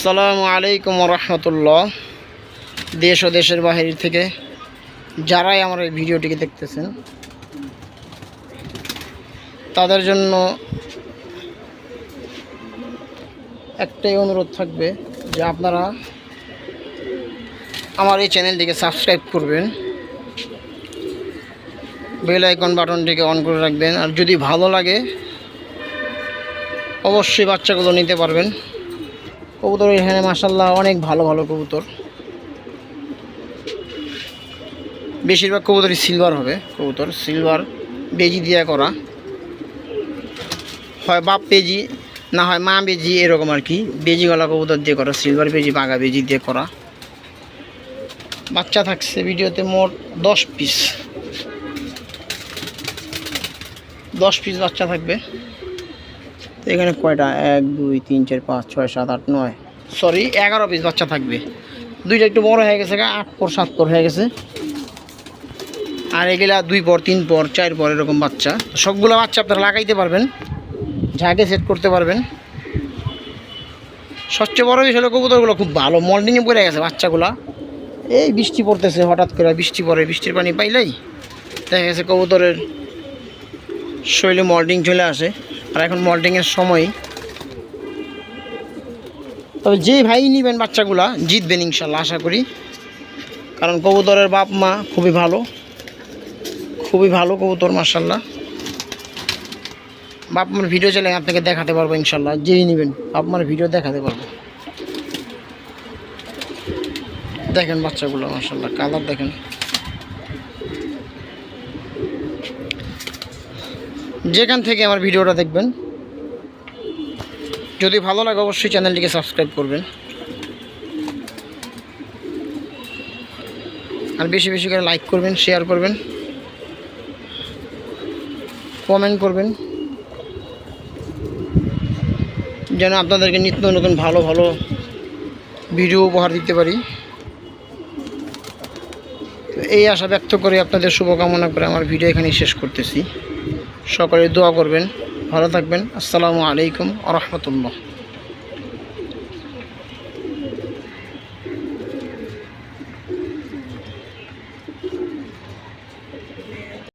আসসালামু আলাইকুম রহমতুল্লাহ দেশ ও দেশের বাহির থেকে যারাই আমার এই ভিডিওটিকে দেখতেছেন, তাদের জন্য একটাই অনুরোধ থাকবে যে আপনারা আমার এই চ্যানেলটিকে সাবস্ক্রাইব করবেন, বেল আইকন বাটনটিকে অন করে রাখবেন, আর যদি ভালো লাগে অবশ্যই বাচ্চাগুলো নিতে পারবেন। কবুতর এখানে মাসাল্লাহ অনেক ভালো ভালো কবুতর। বেশিরভাগ কবুতরই সিলভার হবে, কবুতর। সিলভার বেজি দিয়ে করা। হয় বাপ বেজি, না হয় মা বেজি, এরকম আর কি। বেজি গলা কবুতর দিয়ে করা সিলভার বেজি, বাঘা বেজি দিয়ে করা। বাচ্চা থাকছে ভিডিওতে মোট দশ পিস দশ পিস বাচ্চা থাকবে। এখানে কয়টা? এক, দুই, তিন, চার, পাঁচ, ছয়, সাত, আট, নয়। সরি এগারো পিস বাচ্চা থাকবে। দুইটা একটু বড় হয়ে গেছে আট পর, সাত পর হয়ে গেছে। আর এগুলা দুই পর, তিন পর, চার পর এরকম বাচ্চা। সবগুলো বাচ্চা আপনারা লাগাইতে পারবেন, ঝাঁকে সেট করতে পারবেন। সবচেয়ে বড় বিষয় হলো কবুতরগুলো খুব ভালো মল্ডিংয়ে পড়ে গেছে বাচ্চাগুলা। এই বৃষ্টি পড়তেছে, হঠাৎ করে বৃষ্টি পড়ে, বৃষ্টির পানি পাইলেই দেখা গেছে কবুতরের শৈলে মল্ডিং চলে আসে। আর এখন মল্টিংয়ের সময়। তবে যে ভাই নেবেন বাচ্চাগুলা, জিতবেন ইনশাল্লাহ, আশা করি। কারণ কবুতরের বাপ মা খুবই ভালো। খুবই ভালো কবুতর মার্শাল্লাহ বাপ মার ভিডিও চাইলে আপনাকে দেখাতে পারব ইনশাল্লাহ। যেই নেবেন, বাপ মার ভিডিও দেখাতে পারব। দেখেন বাচ্চাগুলো মার্শাল্লাহ কালার দেখেন। যেখান থেকে আমার ভিডিওটা দেখবেন। যদি ভালো লাগে অবশ্যই চ্যানেলটিকে সাবস্ক্রাইব করবেন। আর বেশি বেশি করে লাইক করবেন, শেয়ার করবেন। কমেন্ট করবেন। যেন আপনাদেরকে নিত্য নতুন ভালো ভালো ভিডিও উপহার দিতে পারি। এই আশা ব্যক্ত করে আপনাদের শুভকামনা করে আমার ভিডিও এখানেই শেষ করতেছি। সকলে দোয়া করবেন ভালো থাকবেন। আসসালামু আলাইকুম আ রহমতুল্লাহ।